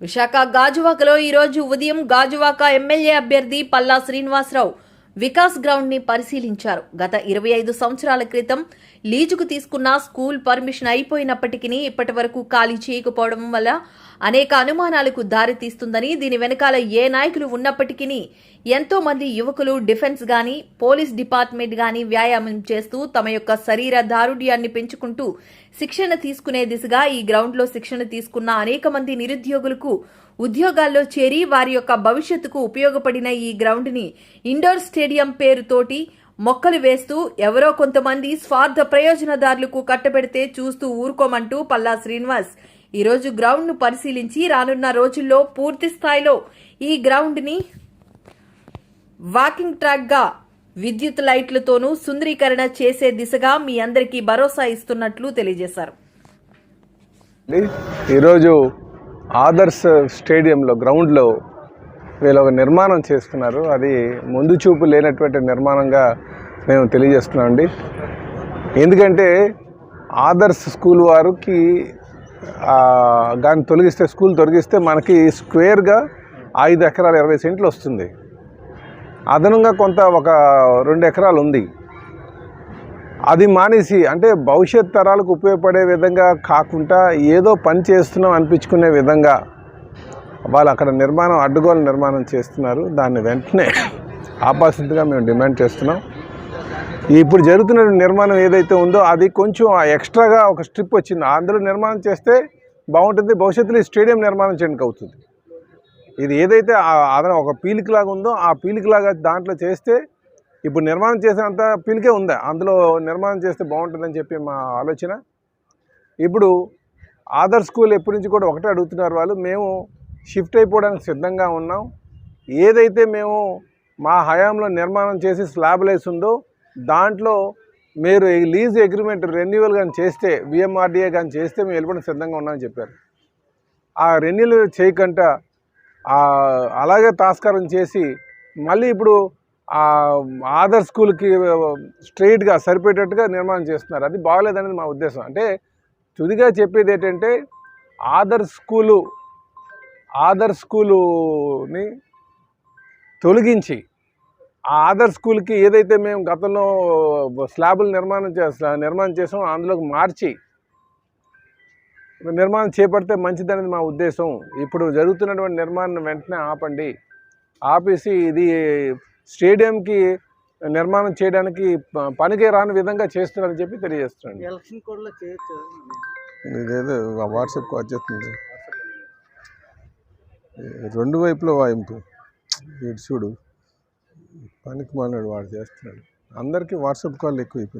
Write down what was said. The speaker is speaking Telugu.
విశాఖ గాజువాకలో ఈరోజు ఉదయం గాజువాక ఎమ్మెల్యే అభ్యర్థి పల్లా శ్రీనివాసరావు వికాస్ గ్రౌండ్ని పరిశీలించారు. గత ఇరవై ఐదు సంవత్సరాల క్రితం లీజుకు తీసుకున్న స్కూల్ పర్మిషన్ అయిపోయినప్పటికీ ఇప్పటి వరకు ఖాళీ చేయకపోవడం వల్ల అనేక అనుమానాలకు దారితీస్తుందని దీని వెనకాల ఏ నాయకులు ఉన్నప్పటికీ ఎంతో మంది యువకులు డిఫెన్స్ గాని పోలీస్ డిపార్ట్మెంట్ గాని వ్యాయామం చేస్తూ తమ యొక్క శరీర దారుఢ్యాన్ని పెంచుకుంటూ శిక్షణ తీసుకునే దిశగా ఈ గ్రౌండ్లో శిక్షణ తీసుకున్న అనేక మంది నిరుద్యోగులకు ఉద్యోగాల్లో చేరి వారి యొక్క భవిష్యత్తుకు ఉపయోగపడిన ఈ గ్రౌండ్ని ఇండోర్ స్టేడియం పేరుతోటి మొక్కలు వేస్తూ ఎవరో కొంతమంది స్వార్థ ప్రయోజనదారులకు కట్టబెడితే చూస్తూ ఊరుకోమంటూ పల్లా శ్రీనివాస్. ఈరోజు గ్రౌండ్ను పరిశీలించి రానున్న రోజుల్లో పూర్తి స్థాయిలో ఈ గ్రౌండ్ని వాకింగ్ ట్రాక్గా విద్యుత్ లైట్లతోనూ సుందరీకరణ చేసే దిశగా మీ అందరికీ భరోసా ఇస్తున్నట్లు తెలియజేశారు. ఈరోజు ఆదర్శ్ స్టేడియంలో గ్రౌండ్లో వీళ్ళు ఒక నిర్మాణం చేస్తున్నారు. అది ముందు చూపు లేనటువంటి నిర్మాణంగా మేము తెలియజేస్తున్నామండి ఎందుకంటే ఆదర్శ్ స్కూల్ వారికి దాన్ని తొలగిస్తే స్కూల్ తొలగిస్తే మనకి స్క్వేర్గా ఐదు ఎకరాలు ఇరవై సెంట్లు వస్తుంది. అదనంగా కొంత ఒక రెండు ఎకరాలు ఉంది. అది మానేసి అంటే భవిష్యత్ తరాలకు ఉపయోగపడే విధంగా కాకుండా ఏదో పని చేస్తున్నాం అనిపించుకునే విధంగా వాళ్ళు అక్కడ నిర్మాణం అడ్డుగోలు నిర్మాణం చేస్తున్నారు. దాన్ని వెంటనే ఆపాల్సిందిగా మేము డిమాండ్ చేస్తున్నాం. ఇప్పుడు జరుగుతున్న నిర్మాణం ఏదైతే ఉందో అది కొంచెం ఎక్స్ట్రాగా ఒక స్ట్రిప్ వచ్చింది. అందులో నిర్మాణం చేస్తే బాగుంటుంది. భవిష్యత్తులో ఈ స్టేడియం నిర్మాణం చేయడానికి అవుతుంది. ఇది ఏదైతే ఆ- అదన ఒక పీలిక లాగా ఉందో ఆ పీలిక లాగా దాంట్లో చేస్తే ఇప్పుడు నిర్మాణం చేసినంత పీలికే ఉంది? అందులో నిర్మాణం చేస్తే బాగుంటుందని చెప్పి మా ఆలోచన. ఇప్పుడు ఆదర్ స్కూల్ ఎప్పటి నుంచి కూడా ఒకటే అడుగుతున్నారు వాళ్ళు. మేము షిఫ్ట్ అయిపోవడానికి సిద్ధంగా ఉన్నాం. ఏదైతే మేము మా హయాంలో నిర్మాణం చేసి స్లాబ్లైస్ ఉందో దాంట్లో మీరు ఈ లీజ్ అగ్రిమెంట్ రెన్యువల్ కానీ చేస్తే విఎంఆర్డీఏ కానీ చేస్తే మేము వెళ్ళిపోవడం సిద్ధంగా ఉన్నామని చెప్పారు. ఆ రెన్యువల్ చేయకుండా అలాగే తాస్కారం చేసి మళ్ళీ ఇప్పుడు ఆదర్ స్కూల్కి స్ట్రైట్గా సరిపోయేటట్టుగా నిర్మాణం చేస్తున్నారు. అది బాగలేదనేది మా ఉద్దేశం. అంటే తుదిగా చెప్పేది ఏంటంటే ఆదర్ స్కూలు ఆదర్ స్కూలుని తొలగించి ఆ ఆదర్ స్కూల్కి ఏదైతే మేము గతంలో స్లాబులు నిర్మాణం చేస్తా నిర్మాణం చేసామో అందులోకి మార్చి నిర్మాణం చేపడితే మంచిదనేది మా ఉద్దేశం. ఇప్పుడు జరుగుతున్నటువంటి నిర్మాణం వెంటనే ఆపండి. ఆపేసి ఇది స్టేడియంకి నిర్మాణం చేయడానికి ప- పనికి రాని విధంగా చేస్తున్నారని చెప్పి తెలియజేస్తున్నాను. ఎలక్షన్ కోడ్లో చేయొచ్చు? ఇదేదో వాట్సాప్ వచ్చేస్తుంది రెండు వైపులో వాయింపు. ఇటు చూడు పనికి మాలినాడు వాడు చేస్తున్నాడు. అందరికీ వాట్సాప్ కాల్ ఎక్కువ అయిపోయింది